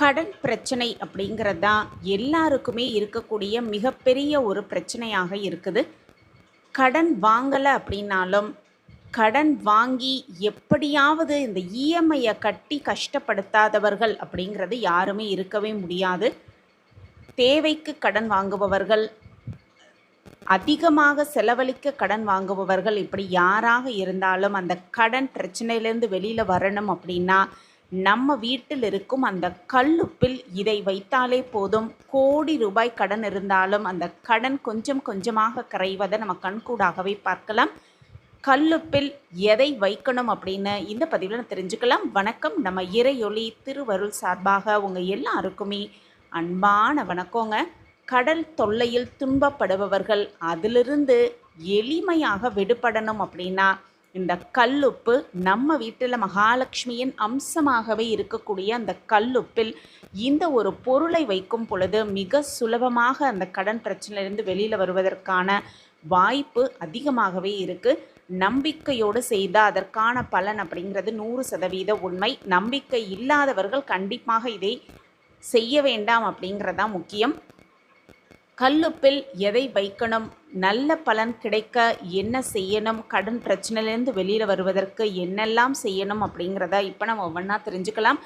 கடன் பிரச்சனை அப்படிங்கிறது தான் எல்லாருக்குமே இருக்கக்கூடிய மிகப்பெரிய ஒரு பிரச்சனையாக இருக்குது. கடன் வாங்கலை அப்படின்னாலும் கடன் வாங்கி எப்படியாவது இந்த இஎம்ஐயை கட்டி கஷ்டப்படுத்தாதவர்கள் அப்படிங்கிறது யாருமே இருக்கவே முடியாது. தேவைக்கு கடன் வாங்குபவர்கள் அதிகமாக செலவழிக்க கடன் வாங்குபவர்கள் இப்படி யாராக இருந்தாலும் அந்த கடன் பிரச்சனையிலேருந்து வெளியில் வரணும் அப்படின்னா நம்ம வீட்டில் இருக்கும் அந்த கல்லுப்பில் இதை வைத்தாலே போதும். கோடி ரூபாய் கடன் இருந்தாலும் அந்த கடன் கொஞ்சம் கொஞ்சமாக கரைவதை நம்ம கண்கூடாகவே பார்க்கலாம். கல்லுப்பில் எதை வைக்கணும் அப்படின்னு இந்த பதிவில் தெரிஞ்சுக்கலாம். வணக்கம். நம்ம இறையொளி திருவருள் சார்பாக உங்கள் எல்லாருக்குமே அன்பான வணக்கங்க. கடல் தொல்லையில் துன்பப்படுபவர்கள் அதிலிருந்து எளிமையாக விடுபடணும் அப்படின்னா இந்த கல்லுப்பு நம்ம வீட்டில் மகாலட்சுமியின் அம்சமாகவே இருக்கக்கூடிய அந்த கல்லுப்பில் இந்த ஒரு பொருளை வைக்கும் பொழுது மிக சுலபமாக அந்த கடன் பிரச்சனையிலிருந்து வெளியில் வருவதற்கான வாய்ப்பு அதிகமாகவே இருக்குது நம்பிக்கையோடு செய்தால் அதற்கான பலன் அப்படிங்கிறது நூறு சதவீத உண்மை. நம்பிக்கை இல்லாதவர்கள் கண்டிப்பாக இதை செய்ய வேண்டாம் அப்படிங்கிறதான் முக்கியம். கல்லுப்பில் எதை வைக்கணும்? நல்ல பலன் கிடைக்க என்ன செய்யணும்? கடன் பிரச்சனையிலேருந்து வெளியில் வருவதற்கு என்னெல்லாம் செய்யணும் அப்படிங்கிறத இப்போ நம்ம ஒவ்வொன்றா தெரிஞ்சுக்கலாம்.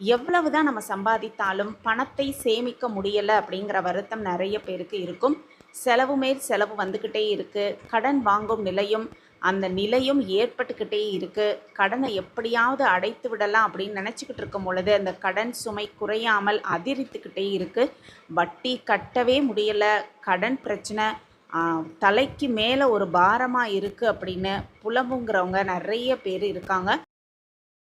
எவ்வளவு தான் நம்ம சம்பாதித்தாலும் பணத்தை சேமிக்க முடியலை அப்படிங்கிற வருத்தம் நிறைய பேருக்கு இருக்கும். செலவு மேல் செலவு வந்துக்கிட்டே இருக்குது கடன் வாங்கும் நிலையும் அந்த நிலையும் ஏற்பட்டுக்கிட்டே இருக்குது கடனை எப்படியாவது அடைத்து விடலாம் அப்படின்னு நினச்சிக்கிட்டு இருக்கும் பொழுது அந்த கடன் சுமை குறையாமல் அதிரித்துக்கிட்டே இருக்குது வட்டி கட்டவே முடியலை. கடன் பிரச்சனை தலைக்கு மேலே ஒரு பாரமாக இருக்குது அப்படின்னு புலம்புங்கிறவங்க நிறைய பேர் இருக்காங்க.